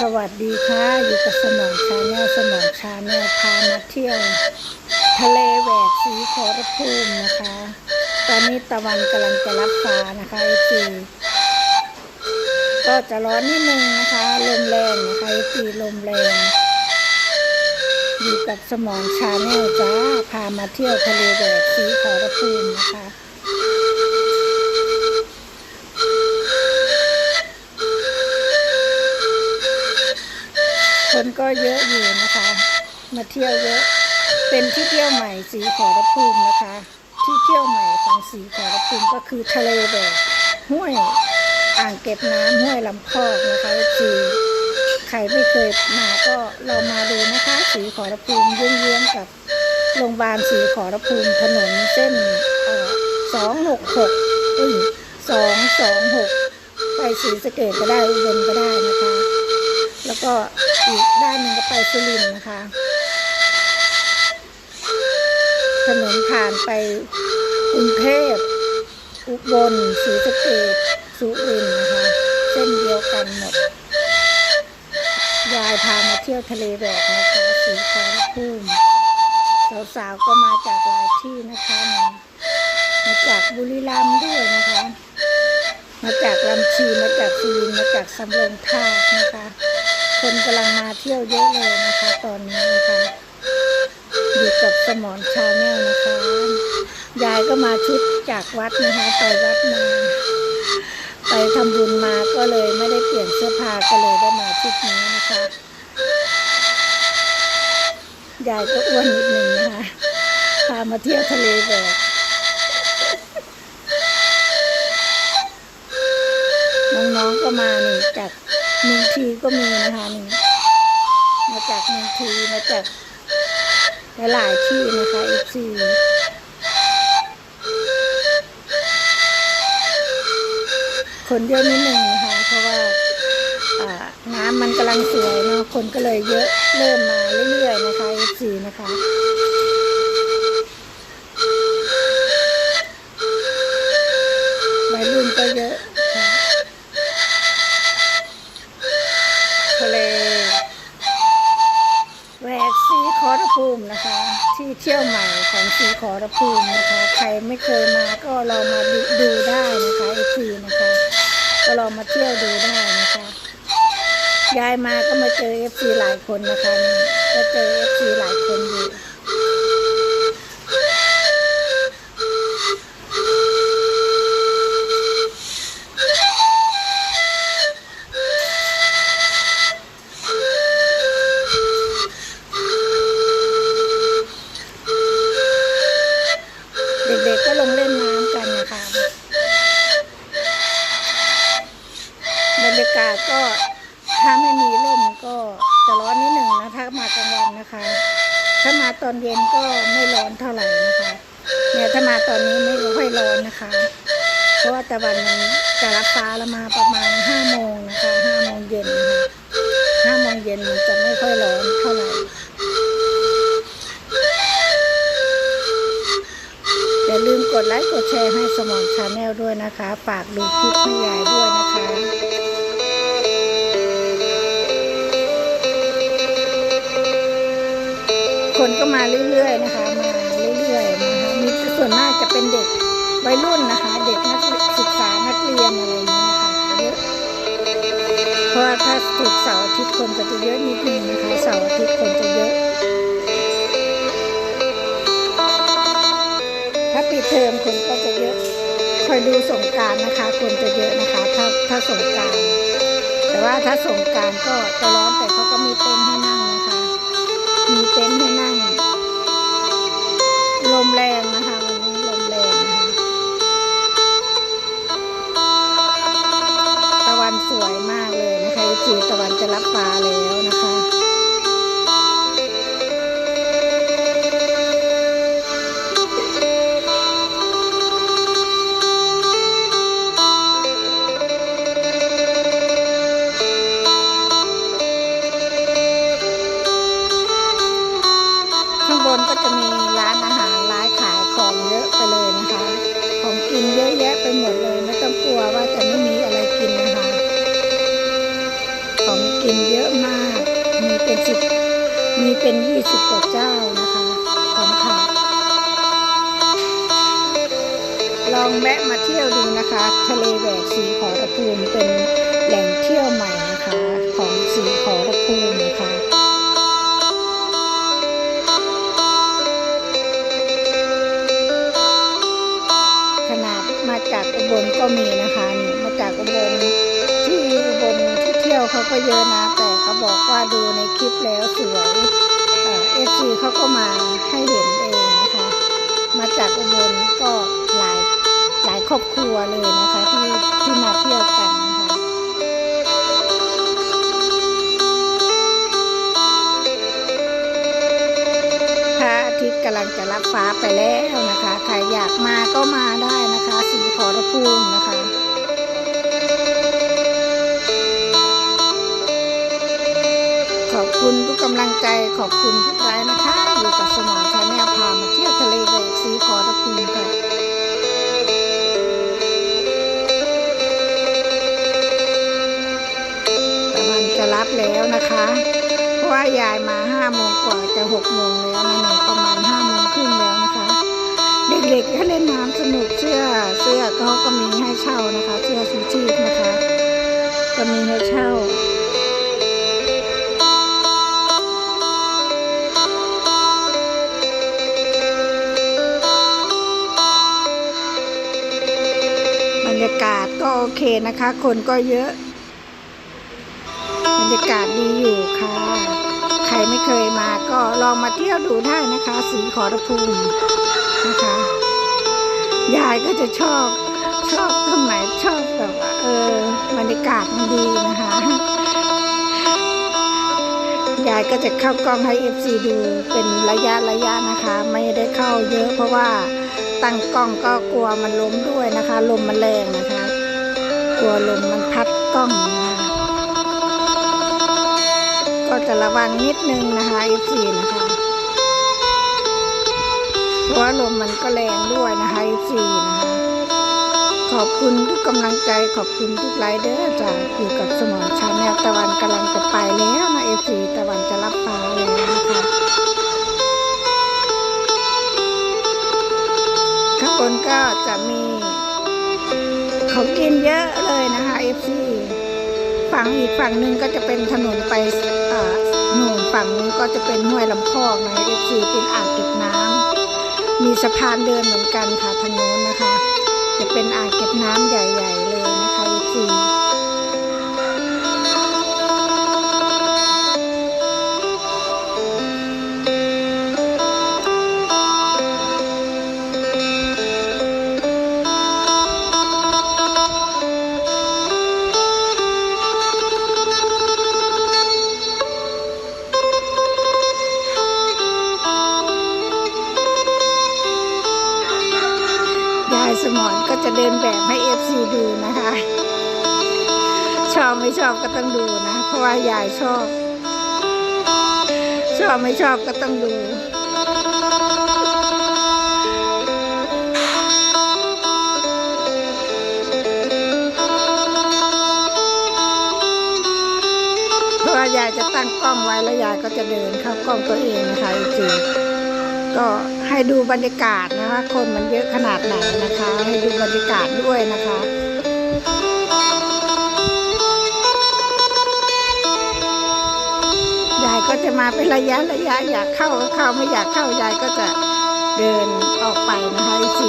สวัสดีค่ะ อยู่กับสมองชาแนลสมองชาแนลพามาเที่ยว ทะเลแหวกสีขอรภูมินะคะ ตอนนี้ตะวันกำลังจะรับฟ้านะคะไอจีก็จะร้อนนิดนึงนะคะ ลมแรงนะคะไอจีลมแรง อยู่กับสมองชาแนลจ้าพามาเที่ยวทะเลแหวกสีขอรภูมินะคะ คนก็เยอะอยู่นะคะ มาเที่ยวเยอะ เป็นที่เที่ยวใหม่สีขอรภูมินะคะ ที่เที่ยวใหม่ของสีขอรภูมิก็คือทะเลแบบห้วยอ่างเก็บน้ำห้วยลำพอกนะคะคือใครไม่เคยมาก็เรามาดูนะคะ สีขอรภูมิเยื้องๆกับโรงพยาบาลสีขอรภูมิถนนเส้นสองหกหกอุ้ยสองสองหกไปสีสะเกดก็ได้อุบลก็ได้นะคะ แล้วก็ อีกด้านหนึ่งก็ไปสุรินทร์นะคะ ถนนผ่านไปกรุงเทพอุบลศรีสะเกษสุรินทร์นะคะ เส้นเดียวกันหมด ยายพามาเที่ยวทะเลแบกนะคะสีขอรภูมิสาวๆก็มาจากหลายที่นะคะมาจากบุรีรัมย์ด้วยนะคะ มาจากลำชีมาจากสุรินทร์มาจากสำโรงทานะคะ คนกำลังมาเที่ยวเยอะเลยนะคะ ตอนนี้นะคะอยู่กับสมอนชาแนลนะคะ ยายก็มาชุดจากวัดนะคะไปวัดมาไปทำบุญมาก็เลยไม่ได้เปลี่ยนเสื้อผ้าก็เลยได้มาชุดนี้นะคะยายก็อ้วนนิดนึงนะคะพามาเที่ยวทะเลแบบน้องๆก็มานี่จาก เมืองทีก็มีนะคะนี่มาจากเมืองทีมาจากหลายๆที่นะคะเอฟซีคนเยอะนิดหนึ่งนะคะเพราะว่าน้ำมันกำลังสวยเนาะคนก็เลยเยอะเริ่มมาเรื่อยๆนะคะเอฟซีนะคะ ภูมินะคะ ที่เที่ยวใหม่ของสีขอรภูมินะคะ ใครไม่เคยมาก็ลองมาดูดูได้นะคะไอซีนะคะ ก็ลองมาเที่ยวดูได้นะคะยายมาก็มาเจอเอฟซีหลายคนนะคะก็เจอเอฟซีหลายคนอยู่ อนเย็นก็ไม่ร้อนเท่าไหร่นะคะเนี่ยถ้ามาตอนนี้ไม่ค่อยร้อนนะคะ เพราะว่าตะวันมันจะรับฟ้าแล้วมาประมาณห้าโมงนะคะห้าโมงเย็นนะคะห้าโมงเย็นมันจะไม่ค่อยร้อนเท่าไหร่อย่าลืมกดไลค์กดแชร์ให้สมองชาแนลด้วยนะคะ ฝากดูคลิปให้ยายด้วยนะคะ คนก็มาเรื่อยๆนะคะมาเรื่อยๆนะคะมีส่วนมากจะเป็นเด็กวัยรุ่นนะคะ เด็กนักศึกษานักเรียนอะไรอย่างนี้นะคะเยอะเพราะว่าถ้าถูกเสาร์อาทิตย์คนก็จะเยอะนิดนึงนะคะเสาร์อาทิตย์คนจะเยอะ ถ้าปิดเทอมคนก็จะเยอะคอยดูสงการนะคะ คนจะเยอะนะคะ ถ้าถ้าสงการแต่ว่าถ้าสงการก็จะร้อนแต่เขาก็มีเต็นท์ให้นั่ง มีเต็นท์ให้นั่ง กินเยอะมาก มีเป็นสิบมีเป็นยี่สิบกว่าเจ้านะคะของขายลองแวะมาเที่ยวดูนะคะ ทะเลแหวกสีขอรภูมิเป็นแหล่งเที่ยวใหม่นะคะ ของสีขอรภูมินะคะ เขาก็เยอะนะ แต่เขาบอกว่าดูในคลิปแล้วสวยเอฟซีเขาก็มาให้ แล้วนะคะ เพราะว่ายายมาห้าโมงกว่าจะหกโมงแล้วนะเนี่ยประมาณห้าโมงครึ่งแล้วนะคะ เด็กๆก็เล่นน้ำสนุกเสื้อเสื้อเขาก็มีให้เช่านะคะ เสื้อชูชีพนะคะ ก็มีให้เช่าบรรยากาศก็โอเคนะคะ คนก็เยอะ บรรยากาศดีอยู่ค่ะ ใครไม่เคยมาก็ลองมาเที่ยวดูได้นะคะ สีขอรภูมินะคะ ยายก็จะชอบชอบตรงไหนชอบแบบเออบรรยากาศมันดีนะคะ ยายก็จะเข้ากล้องให้เอฟซีดูเป็นระยะระยะนะคะ ไม่ได้เข้าเยอะเพราะว่าตั้งกล้องก็กลัวมันล้มด้วยนะคะ ลมมันแรงนะคะ กลัวลมมันพัดกล้องนะคะ ก็จะระวังนิดนึงนะคะ F4 นะคะ เพราะว่าลมมันก็แรงด้วยนะคะ F4 นะคะ ขอบคุณทุกกำลังใจขอบคุณทุกไลเด้อจ้ะอยู่กับสมองชาแนลตะวันกำลังจะไปแล้วนะ F4 ตะวันจะรับฟ้าแล้วนะคะข้างบนก็จะมีของกินเยอะเลยนะคะ F4 ฝั่งอีกฝั่งหนึ่งก็จะเป็นถนนไป ฝั่งนู้นก็จะเป็นห้วยลำพอกนะเอฟซีเป็นอ่างเก็บน้ำมีสะพานเดินเหมือนกันค่ะทางนู้นนะคะ จะเป็นอ่างเก็บน้ำใหญ่ ๆ เลยนะคะเอฟซี ยายสมอนก็จะเดินแบบให้เอฟซีดูนะคะ ชอบไม่ชอบก็ต้องดูนะ เพราะว่ายายชอบ ชอบไม่ชอบก็ต้องดูเพราะว่ายายจะตั้งกล้องไว้แล้วยายก็จะเดินเข้ากล้องตัวเองนะคะจริงก็ ให้ดูบรรยากาศนะคะ คนมันเยอะขนาดไหนนะคะ ให้ดูบรรยากาศด้วยนะคะยายก็จะมาเป็นระยะระยะอยากเข้าก็เข้าไม่อยากเข้ายายก็จะเดินออกไปนะคะอีกที